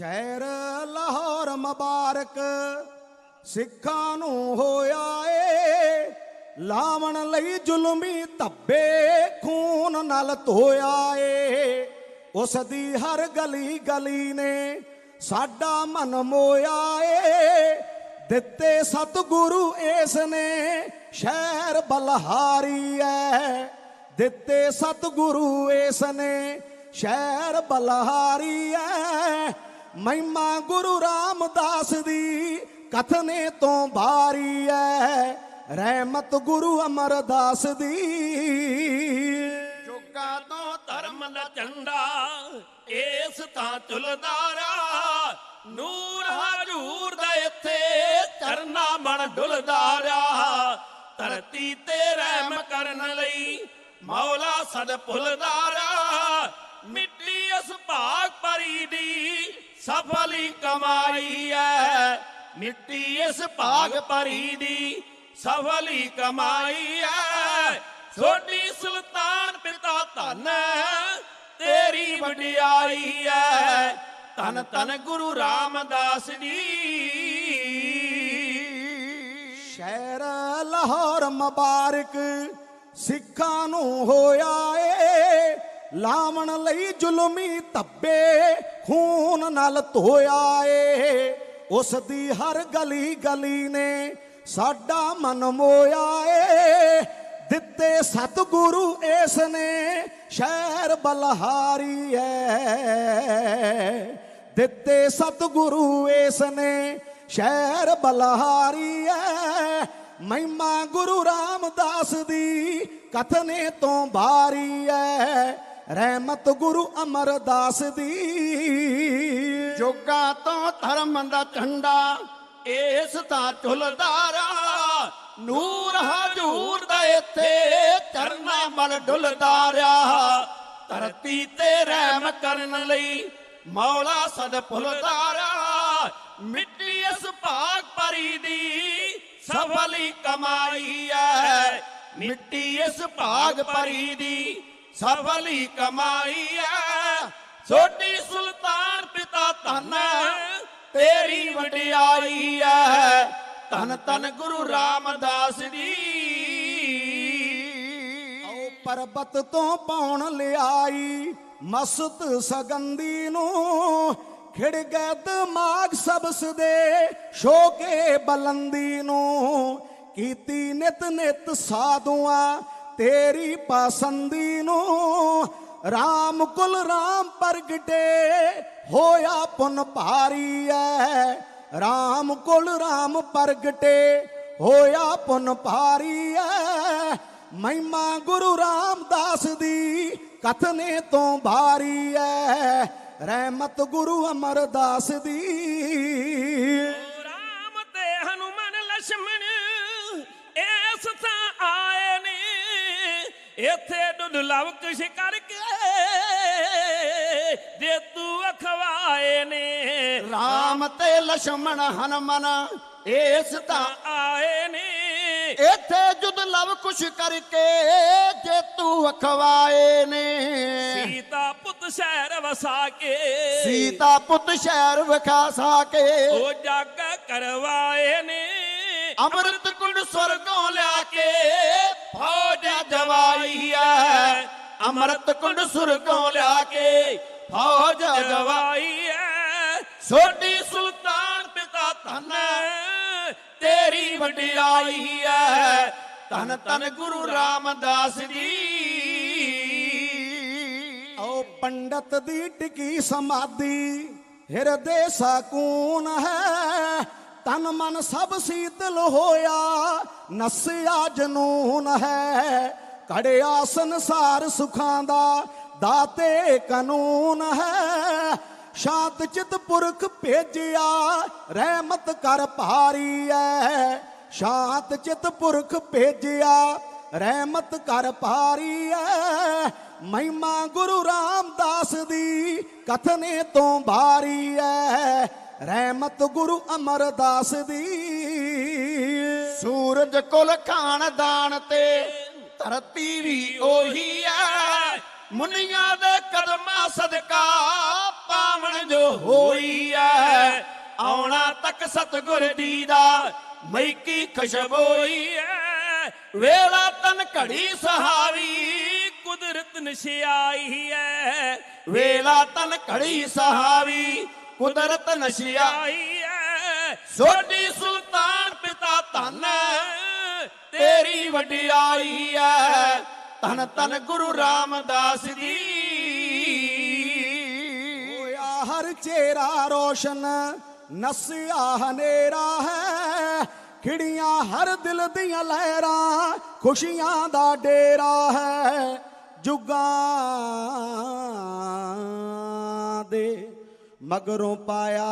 ਸ਼ਹਿਰ ਲਾਹੌਰ ਮੁਬਾਰਕ, ਸਿੱਖਾਂ ਨੂੰ ਹੋਇਆ ਏ। ਲਾਵਣ ਲਈ ਜ਼ੁਲਮੀ ਧੱਬੇ ਖੂਨ ਨਾਲ ਧੋਇਆ ਏ। ਉਸ ਦੀ ਹਰ ਗਲੀ ਗਲੀ ਨੇ ਸਾਡਾ ਮਨ ਮੋਇਆ ਏ। ਦਿੱਤੇ ਸਤਿਗੁਰੂ ਇਸ ਨੇ, ਸ਼ਹਿਰ ਬਲਹਾਰੀ ਐ। ਦਿੱਤੇ ਸਤਿਗੁਰੂ ਇਸ ਨੇ, ਸ਼ਹਿਰ ਬਲਹਾਰੀ ਐ। ਮਹਿਮਾ ਗੁਰੂ ਰਾਮਦਾਸ ਦੀ ਕਥਨੇ ਤੋਂ ਬਾਰੀ ਐ। ਰਹਿਮਤ ਗੁਰੂ ਅਮਰਦਾਸ ਦੀ। ਜੋਗਾ ਤੋਂ ਧਰਮ ਦਾ ਝੰਡਾ ਇਸ ਤਾਂ ਝੁਲਦਾਰਾ ਨੂਰ ਹਜੂਰ ਦਾ ਇੱਥੇ ਚਰਨਾ ਬਣ ਡੁਲਦਾਰਾ। ਧਰਤੀ ਤੇ ਰਹਿਮ ਕਰਨ ਲਈ ਮੌਲਾ ਸਦ ਭੁਲਦਾਰਾ। ਮਿੱਟੀ ਇਸ ਭਾਗ ਪਰੀ ਦੀ ਸਫਲੀ ਕਮਾਈ ਐ ਮਿੱਟੀ ਇਸ ਭਾਗ ਪਰੀ ਦੀ ਸਫਲੀ ਕਮਾਈ ਐ ਛੋਟੀ ਸੁਲਤਾਨ ਪਿਤਾ ਧੰਨ ਤੇਰੀ ਵਡਿਆਈ ਐ ਧੰਨ ਧੰਨ ਗੁਰੂ ਰਾਮਦਾਸ ਜੀ। ਸ਼ਹਿਰ ਲਾਹੌਰ ਮੁਬਾਰਕ ਸਿੱਖਾਂ ਨੂੰ ਹੋਇਆ ਏ। ਲਾਵਣ ਲਈ ਜ਼ੁਲਮੀ ਧੱਬੇ ਖੂਨ ਨਾਲ ਧੋਇਆ ਏ। ਉਸ ਦੀ ਹਰ ਗਲੀ ਗਲੀ ਨੇ ਸਾਡਾ ਮਨ ਮੋਇਆ ਏ। ਦਿੱਤੇ ਸਤਿਗੁਰੂ ਇਸ ਨੇ, ਸ਼ਹਿਰ ਬਲਹਾਰੀ ਐ। ਦਿੱਤੇ ਸਤਿਗੁਰੂ ਇਸ ਨੇ, ਸ਼ਹਿਰ ਬਲਹਾਰੀ ਐ। ਮਹਿਮਾ ਗੁਰੂ ਰਾਮਦਾਸ ਦੀ ਕਥਨੇ ਤੋਂ ਬਾਰੀ ਐ। ਰਹਿਮਤ ਗੁਰੂ ਅਮਰਦਾਸ ਦੀ। ਜੋਗਾ ਤੋਂ ਧਰਮ ਦਾ ਝੰਡਾ, ਇਸ ਤਾਂ ਝੁਲਦਾਰਾ ਨੂਰ ਹਜੂਰ ਦਾ ਇੱਥੇ ਚਰਨਾ ਮਲ ਡੁਲਦਾਰਿਆ ਧਰਤੀ ਤੇ ਰਹਿਮ ਕਰਨ ਲਈ ਮੌਲਾ ਸਦ ਭੁਲਦਾਰਾ ਮਿੱਟੀ ਇਸ ਭਾਗ ਪਰੀ ਦੀ ਸਫਲੀ ਕਮਾਈ ਹੈ। ਮਿੱਟੀ ਇਸ ਭਾਗ ਪਰੀ ਦੀ ਸਫਲੀ ਕਮਾਈ ਐ। ਛੋਟੀ ਸੁਲਤਾਨ ਪਿਤਾ ਧਨ ਤੇਰੀ ਵਡਿਆਈ ਐ। ਧੰਨ ਧੰਨ ਗੁਰੂ ਰਾਮਦਾਸ ਜੀ। ਆਓ ਪਰਬਤ ਤੋਂ ਪਾਉਣ ਲਿਆਈ ਮਸਤ ਸਗੰਦੀ ਨੂੰ। ਖਿੜ ਗਏ ਦਿਮਾਗ ਸਬਸ ਦੇ ਸ਼ੋਕੇ ਬਲੰਦੀ ਨੂੰ। ਕੀਤੀ ਨਿਤ ਨਿਤ ਸਾਧੂਆਂ ਤੇਰੀ ਪਸੰਦੀ ਨੂੰ ਰਾਮ ਕੁਲ ਰਾਮ ਪ੍ਰਗਟੇ ਹੋਇਆ ਪੁਨ ਭਾਰੀ ਐ। ਰਾਮ ਕੁਲ ਰਾਮ ਪ੍ਰਗਟੇ ਹੋਇਆ ਪੁਨ ਭਾਰੀ ਐ। ਮਹਿਮਾ ਗੁਰੂ ਰਾਮਦਾਸ ਦੀ ਕਥਨੇ ਤੋਂ ਭਾਰੀ ਐ। ਰਹਿਮਤ ਗੁਰੂ ਅਮਰਦਾਸ ਦੀ ਇੱਥੇ ਡੁੱਡ ਲਵ ਕੁਛ ਕਰਕੇ ਦੇ ਤੂੰ ਅਖਵਾਏ ਨੇ। ਰਾਮ ਤੇ ਲਛਮਣ ਹਨਮਨ ਇਸ ਤਾਂ ਆਏ ਨੇ। ਇੱਥੇ ਜੁਦ ਲਵ ਕੁਛ ਕਰਕੇ ਜੇ ਤੂੰ ਅਖਵਾਏ ਨੇ। ਸੀਤਾ ਪੁੱਤ ਸ਼ਹਿਰ ਵਸਾ ਕੇ। ਸੀਤਾ ਪੁੱਤ ਸ਼ਹਿਰ ਵਿਖਾ ਸਾਕੇ ਉਹ ਜੱਗ ਕਰਵਾਏ ਨੇ। ਅੰਮ੍ਰਿਤ ਕੁੰਡ ਸਵਰਗੋਂ ਲਿਆ ਕੇ। ਫੌਜ ਜਵਾਈ ਐ ਅੰਮ੍ਰਿਤ ਕੁੰਡ ਸੁਰਗੋਂ ਲਿਆ ਕੇ ਫੌਜ ਜਵਾਈ ਹੈ। ਛੋਟੀ ਸੁਲਤਾਨ ਪਿਤਾ ਧੰਨ ਹੈ, ਤੇਰੀ ਵਡਿਆਈ ਐ ਧੰਨ ਧੰਨ ਗੁਰੂ ਰਾਮਦਾਸ ਜੀ। ਆਓ ਪੰਡਤ ਦੀ ਟਿਕੀ ਸਮਾਧੀ ਹਿਰਦੇ ਸਕੂਨ ਹੈ। ਤਨ ਮਨ ਸਭ ਸੀਤਲ ਹੋਇਆ, ਨਸਿਆ ਜਨੂਨ ਹੈ। ਕੜਿਆ ਸੰਸਾਰ ਸੁਖਾਂ ਦਾ, ਦਾਤੇ ਕਾਨੂੰਨ ਹੈ। ਸ਼ਾਂਤ ਚਿਤ ਪੁਰਖ ਭੇਜਿਆ, ਰਹਿਮਤ ਕਰ ਭਾਰੀ ਐ ਸ਼ਾਂਤ ਚਿਤ ਪੁਰਖ ਭੇਜਿਆ ਰਹਿਮਤ ਕਰ ਭਾਰੀ ਐ ਮਹਿਮਾ ਗੁਰੂ ਰਾਮਦਾਸ ਦੀ ਕਥਨੇ ਤੋਂ ਭਾਰੀ ਐ ਰਹਿਮਤ ਗੁਰੂ ਅਮਰਦਾਸ ਦੀ। ਸੂਰਜ ਕੁਲ ਖਾਨਦਾਨ ਤੇ ਧਰਤੀ ਵੀ ਉਹੀ ਐ। ਮੁਨੀਆਂ ਦੇ ਕਦਮਾਂ ਸਦਕਾ ਪਾਵਣ ਜੋ ਹੋਈ ਤੱਕ ਸਤਗੁਰ ਦੀ ਦਾ ਮੈਕੀ ਖੁਸ਼ਬੋਈ ਹੋਈ ਐ। ਵੇਲਾ ਤਨ ਘੜੀ ਸਹਾਵੀ, ਕੁਦਰਤ ਨਸ਼ਿਆਈ ਐ ਵੇਲਾ ਤਨ ਘੜੀ ਸਹਾਵੀ, ਕੁਦਰਤ ਨਸ਼ਿਆ ਆਈ ਐ ਸੋਢੀ ਸੁਲਤਾਨ ਪਿਤਾ ਧੰਨ ਤੇਰੀ ਵਡਿਆਈ ਐ ਧੰਨ ਧੰਨ ਗੁਰੂ ਰਾਮਦਾਸ ਜੀ। ਹੋਇਆ ਹਰ ਚਿਹਰਾ ਰੋਸ਼ਨ, ਨਸਿਆ ਹਨੇਰਾ ਹੈ। ਖਿੜੀਆਂ ਹਰ ਦਿਲ ਦੀਆਂ ਲਹਿਰਾਂ, ਖੁਸ਼ੀਆਂ ਦਾ ਡੇਰਾ ਹੈ ਜੁਗਾਂ ਦੇ ਮਗਰੋਂ ਪਾਇਆ।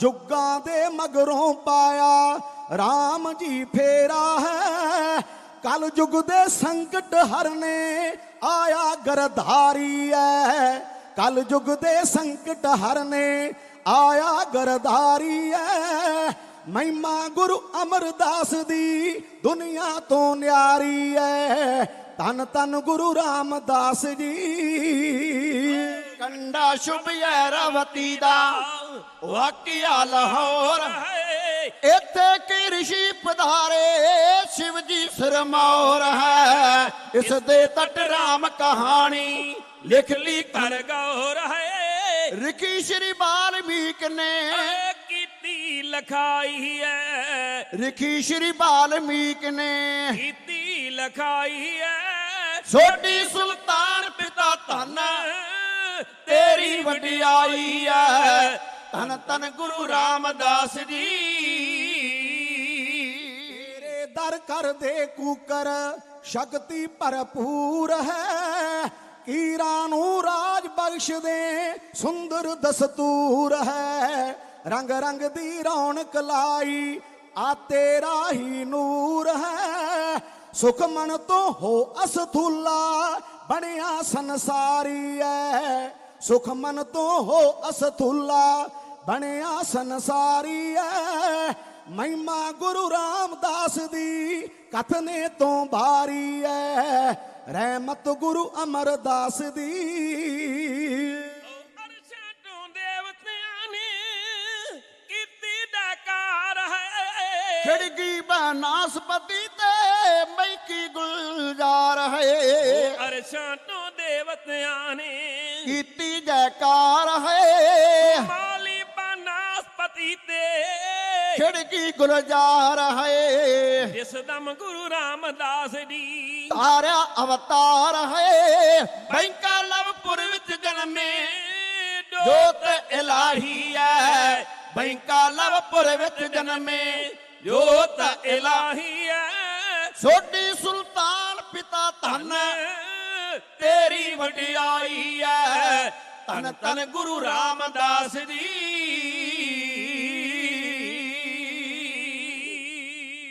ਜੁਗਾਂ ਦੇ ਮਗਰੋਂ ਪਾਇਆ। RAM ਜੀ ਫੇਰਾ ਹੈ, ਕਲ ਯੁਗ ਦੇ ਸੰਕਟ ਹਰਨੇ ਆਇਆ ਗਰਧਾਰੀ ਐ ਕਲ ਯੁਗ ਦੇ ਸੰਕਟ ਹਰਨੇ ਆਇਆ ਗਰਧਾਰੀ ਐ। ਮਹਿਮਾ ਗੁਰੂ ਅਮਰਦਾਸ ਦੀ ਦੁਨੀਆ ਤੋਂ ਨਿਆਰੀ ਐ। ਤਨ ਤਨ ਗੁਰੂ ਰਾਮਦਾਸ ਜੀ। ਕੰਡਾ ਸ਼ੁਭ ਰਵਤੀ ਦਾ, ਵਾਕਿਆ ਲਾਹੌਰ। ਹਾਏ ਇੱਥੇ ਕੀ ਰਿਸ਼ੀ ਪਧਾਰੇ ਸ਼ਿਵ ਜੀ ਸਰਮੌਰ ਹੈ। ਇਸ ਦੇ ਤਟ ਰਾਮ ਕਹਾਣੀ, ਲਿਖ ਲਈ ਕਰ ਕਰ ਗੌਰ ਹੈ। ਰਿਖੀ ਸ਼੍ਰੀ ਬਾਲਮੀਕ ਨੇ। ਕੀਤੀ ਲਖਾਈ ਐ। ਰਿਖੀ ਸ਼੍ਰੀ ਬਾਲਮੀਕ ਨੇ। ਕੀਤੀ ਲਖਾਈ ਐ। ਸੋਢੀ ਸੁਲਤਾਨ ਪਿਤਾ ਧੰਨ ਤੇਰੀ ਵਡਿਆਈ ਐ। ਧੰਨ ਧੰਨ ਗੁਰੂ ਰਾਮਦਾਸ ਜੀ। ਤੇਰੇ ਦਰ ਕਰ ਦੇ ਕੂਕਰ ਸ਼ਕਤੀ ਭਰਪੂਰ ਹੈ। ਕੀਰਾਂ ਨੂੰ ਰਾਜ ਬਖਸ਼ ਦੇ ਸੁੰਦਰ ਦਸਤੂਰ ਹੈ। ਰੰਗ ਰੰਗ ਦੀ ਰੌਣਕ ਲਾਈ, ਆ ਤੇਰਾ ਹੀ ਨੂਰ ਹੈ। ਸੁਖਮਨ ਤੋਂ ਹੋ ਅਸਥੂਲਾ, ਬਣਿਆ ਸੰਸਾਰੀ ਐ। ਸੁਖਮਨ ਤੋਂ ਹੋ ਅਸਥੂਲਾ, ਬਣਿਆ ਸੰਸਾਰੀ ਐ। ਮਹਿਮਾ ਗੁਰੂ ਰਾਮਦਾਸ ਦੀ ਕਥਨੇ ਤੋਂ ਭਾਰੀ ਐ। ਰਹਿਮਤ ਗੁਰੂ ਅਮਰਦਾਸ ਦੀ। ਖਿੜਗੀ ਬਨਾਸਪਤੀ ਤੇ ਮੈਕੀ ਗੁਲਜ਼ਾਰ ਹੈ। ਅਰਸ਼ਾਂ ਤੋਂ ਦੇਵਤਿਆਂ ਨੇ ਕੀਤੀ ਜੈਕਾਰ ਹੈ। ਖਿੜਕੀ ਗੁਲਜ਼ਾਰ ਹੈ ਜਿਸ ਦਮ ਗੁਰੂ ਰਾਮਦਾਸ ਦੀ ਤਾਰਿਆ ਅਵਤਾਰ ਹੈ ਬੈਂਕਾ ਲਵਪੁਰ ਵਿੱਚ ਜਨਮੇ ਜੋਤ ਇਲਾਹੀ ਹੈ। ਬੈਂਕਾ ਲਵਪੁਰ ਵਿੱਚ ਜਨਮੇ ਜੋਤ ਇਲਾਹੀ ਹੈ। ਸੋਢੀ ਸੁਲਤਾਨ ਪਿਤਾ ਧੰਨ ਤੇਰੀ ਵਡਿਆਈ ਹੈ। ਧੰਨ ਧੰਨ ਗੁਰੂ ਰਾਮਦਾਸ ਜੀ।